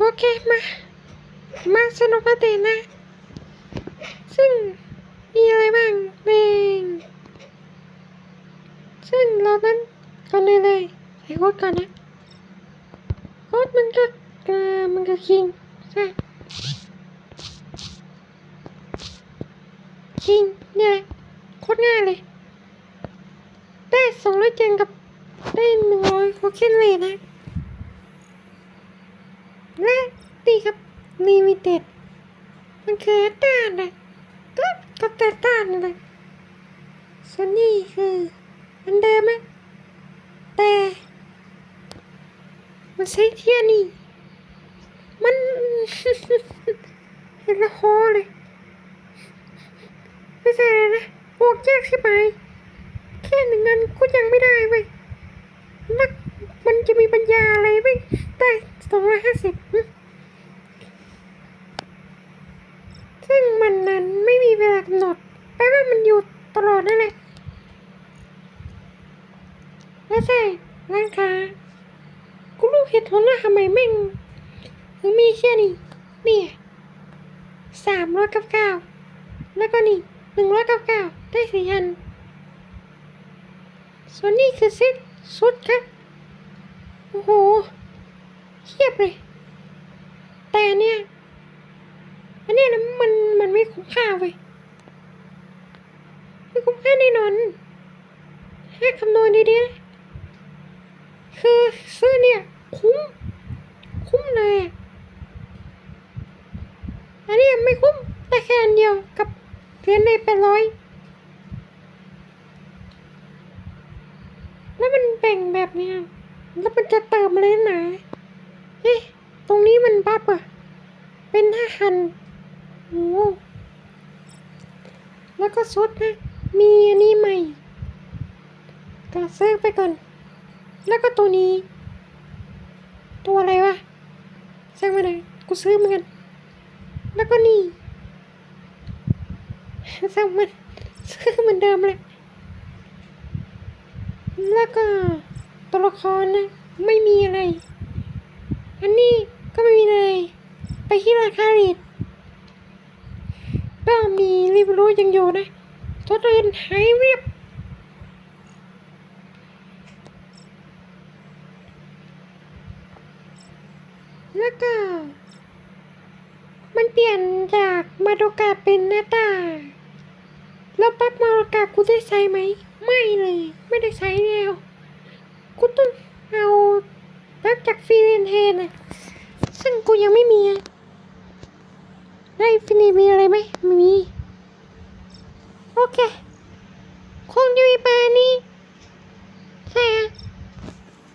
โอเคมา มาสนุกกันเต็นะ ซึ่งมีอะไรบ้างเพลงซึ่งเรานั้นก่อนเลยเลยใส่โค้ดก่อนนะโค้ดมันก็เออมันก็คิงใช่คิงเนี่ยโคตรง่ายเลย ได้สองร้อยเจนกับได้หนึ่งร้อยโคเคนเลยนะดีครับ ลิมิเต็ดมันคือแอตตานะก็กับแอตตานั่นแหละส่วนนี้คืออันเดิมนะแต่มันใช้เทียนี่ มันเห็นและฮอเลย ไม่ใช่เลยนะบวกยากใช่ไหมแค่หนึ่งเงินก็ยังไม่ได้เว้ยนักมันจะมีปัญญาอะไรไหมได้สองร้อยห้าสิบ มันนั้นไม่มีเวลากำหนดแปลว่ามันอยู่ตลอดนั่นแหละไม่ใช่ร้านค้ากูรู้เหตุผลแล้วทำไมแม่งถึงมีแค่นี้เนี่ยสามร้อยเก้าเก้าแล้วก็นี่หนึ่งร้อยเก้าเก้าได้สี่อันส่วนนี้คือเซ็ตสุดครับ โอ้โหเทียบเลย แต่เนี่ย อันเนี้ยนะมันมันไม่ คุ้มค่าเว้ยไม่คุ้มค่าแน่นอนให้คำนวณดีๆคือซื้อเนี่ยคุ้ม คุ้มเลยอันนี้ยไม่คุ้มแต่แค่อันเดียวกับเหรียญในแปดร้อยแล้วมันแบ่งแบบเนี้ยแล้วมันจะเติมอะไรหนาเอ๊ะตรงนี้มันบัฟอะเป็นห้าคันโอ้ แล้วก็ซุดนะ มีอันนี้ใหม่ก็ซื้อไปก่อน แล้วก็ตัวนี้ ตัวอะไรวะช่างมันเลยกูซื้อเหมือนกัน แล้วก็นี่ช่างมันซื้อเหมือนเดิมเลยแล้วก็ตัวละครนะ ไม่มีอะไร อันนี้ก็ไม่มีเลยไปที่ราคาเรท ก็มีรีวิวยังอยู่นะตัวอื่นหายเรียบ แล้วก็ มันเปลี่ยนจากมาโดกาเป็นหน้าตา แล้วปั๊บมาโดกากูได้ใช้ไหม ไม่เลย ไม่ได้ใช้แล้วกูต้องเอารับจากฟรีเรนเทนอะซึ่งกูยังไม่มีอะได้ฟินีมีอะไรไหม โอเคคงจะมีปลานี้ใช่อะ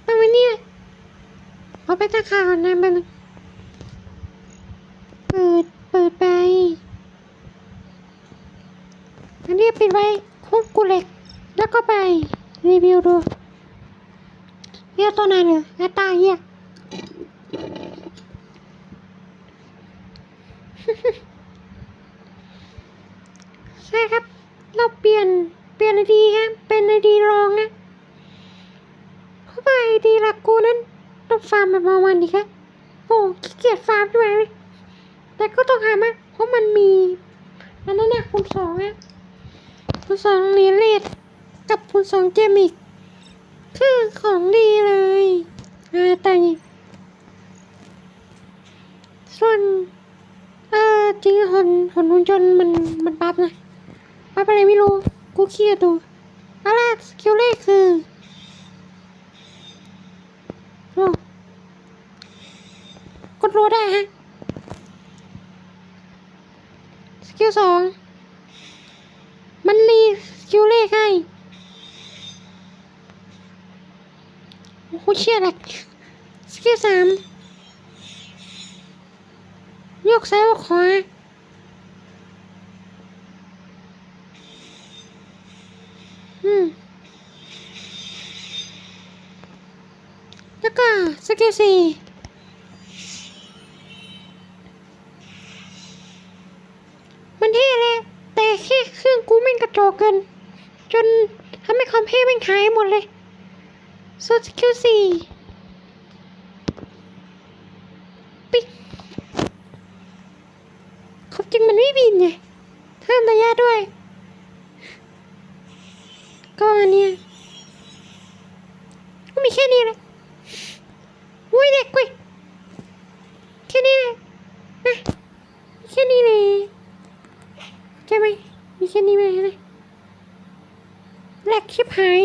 ประมาณนี้แหละเอาไปตะขาวนะมันเปิด เปิดไป อันนี้ปิดไว้คุกกูเหล็ก แล้วก็ไปรีวิวดูเรียกตัวไหนเนี่ยหน้าตาเหี้ยใช่ครับ เราเปลี่ยนเปลี่ยนไอดีครับเป็นไอดีรองนะเพราะว่าไอดีหลักกูนั้นต้องฟาร์มแบบประมาณนี้ครับโอ้ขี้เกียจฟาร์มด้วยเลยแต่ก็ต้องทำอะเพราะมันมีอันนั้นเนี่ยคูณสองอะคูณสองเรียญเลดกับคูณสองเจมอีกคือของดีเลยอ่าแต่ส่วนเออจริงหนหนหุ่นยนต์มันมันบัฟนะ บัฟอะไรไม่รู้ กูเครียดดูอะไรสกิลเลขคืออกดรู้ได้ฮะ สกิลสอง มันรีสกิลเลขให้โอ้โหเชี่ยแหละสกิลสามยกซ้ายยกขวา สกิลสี่มันเท่เลยแต่แค่เครื่องกูแม่งกระจกเกิน จนทำให้ความเท่แม่นหายหมดเลยสุดคิวสี่ปิ๊กขอบจริงมันไม่บินไงเพิ่มระยะด้วย ก็อันเนี้ยก็มีแค่นี้แหละ อุ้ยเด็กกุยแค่นี้เลยนะแค่นี้เลยใช่ไหมมีแค่นี้เลยนะแหลกชิบหาย